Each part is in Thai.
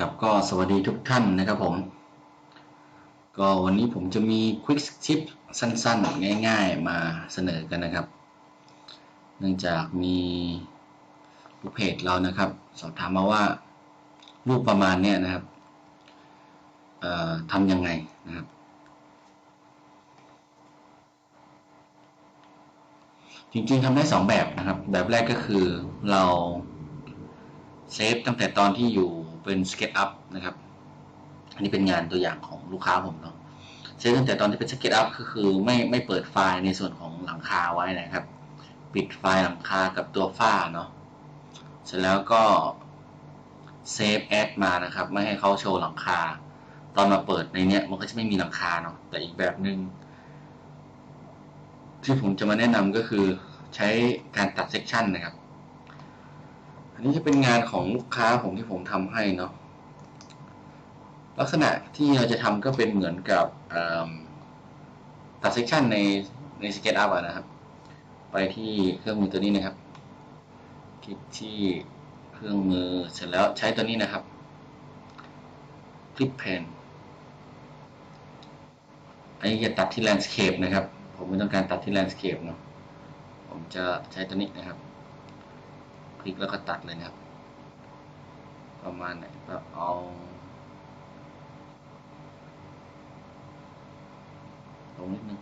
ครับก็สวัสดีทุกท่านนะครับผม ก็วันนี้ผมจะมี Quick Tip สั้นๆ ง่ายๆ มาเสนอกันนะครับ เนื่องจากมีลูกเพจเรานะครับ สอบถามมาว่ารูปประมาณเนี้ยนะครับทำยังไงนะครับ จริงๆทำได้สองแบบนะครับ แบบแรกก็คือเราเซฟตั้งแต่ตอนที่อยู่ เป็นสเก็ตอัพนะครับ อันนี้เป็นงานตัวอย่างของลูกค้าผมเนาะเซฟตั้งแต่ตอนที่เป็นสเก็ตอัพก็คือไม่ไม่เปิดไฟล์ในส่วนของหลังคาไว้นะครับ ปิดไฟล์หลังคากับตัวฝ้าเนาะเสร็จแล้วก็เซฟแอดมานะครับ ไม่ให้เขาโชว์หลังคา ตอนมาเปิดในเนี้ยมันก็จะไม่มีหลังคาเนาะแต่อีกแบบหนึง่งที่ผมจะมาแนะนำก็คือใช้การตัดเซกชันนะครับ อันนี้จะเป็นงานของลูกค้าผมที่ผมทำให้เนาะลักษณะที่เราจะทำก็เป็นเหมือนกับตัดเซกชันในในสเกตอัพนะครับ ไปที่เครื่องมือตัวนี้นะครับ คลิกที่เครื่องมือเสร็จแล้วใช้ตัวนี้นะครับ คลิกแผ่นอันนี้จะตัดที่แลนด์สเคปนะครับ ผมไม่ต้องการตัดที่แลนด์สเคปเนาะผมจะใช้ตัวนี้นะครับ ลิกแล้วก็ตัดเลยนะครับ ประมาณไหนก็เอาลงนิดนึง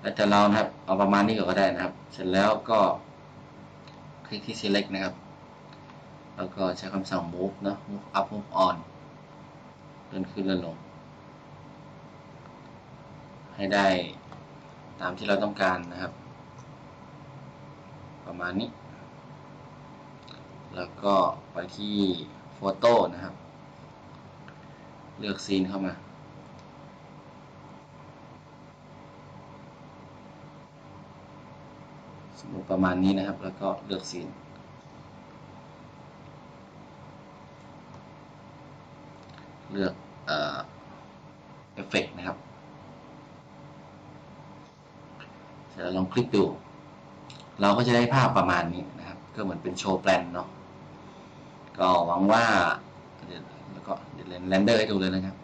แล้วแต่เรานะครับ เอาประมาณนี้ก็ได้นะครับ เสร็จแล้วก็คลิกที่ select นะครับ แล้วก็ใช้คำสั่ง move นะ move up move on เลื่อนขึ้นเลื่อนลง ให้ได้ตามที่เราต้องการนะครับ ประมาณนี้ แล้วก็ไปที่โฟโต้นะครับ เลือกซีนเข้ามา สมมติประมาณนี้นะครับ แล้วก็เลือกซีน เลือกเอฟเฟกนะครับ เสร็จแล้วลองคลิกดู เราก็จะได้ภาพประมาณนี้นะครับ ก็เหมือนเป็นโชว์แปลนเนาะ ก็หวังว่าแล้วก็เดี๋ยวเรนเดอร์ให้ดูเลยนะครับ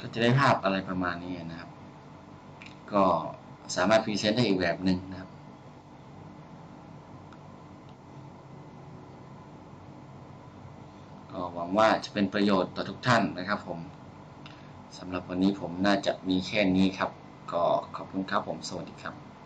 ก็จะได้ภาพอะไรประมาณนี้นะครับ ก็สามารถพรีเซนต์ได้อีกแบบหนึ่งนะครับก็หวังว่าจะเป็นประโยชน์ต่อทุกท่านนะครับผม สำหรับวันนี้ผมน่าจะมีแค่นี้ครับ ก็ขอบคุณครับผม สวัสดีครับ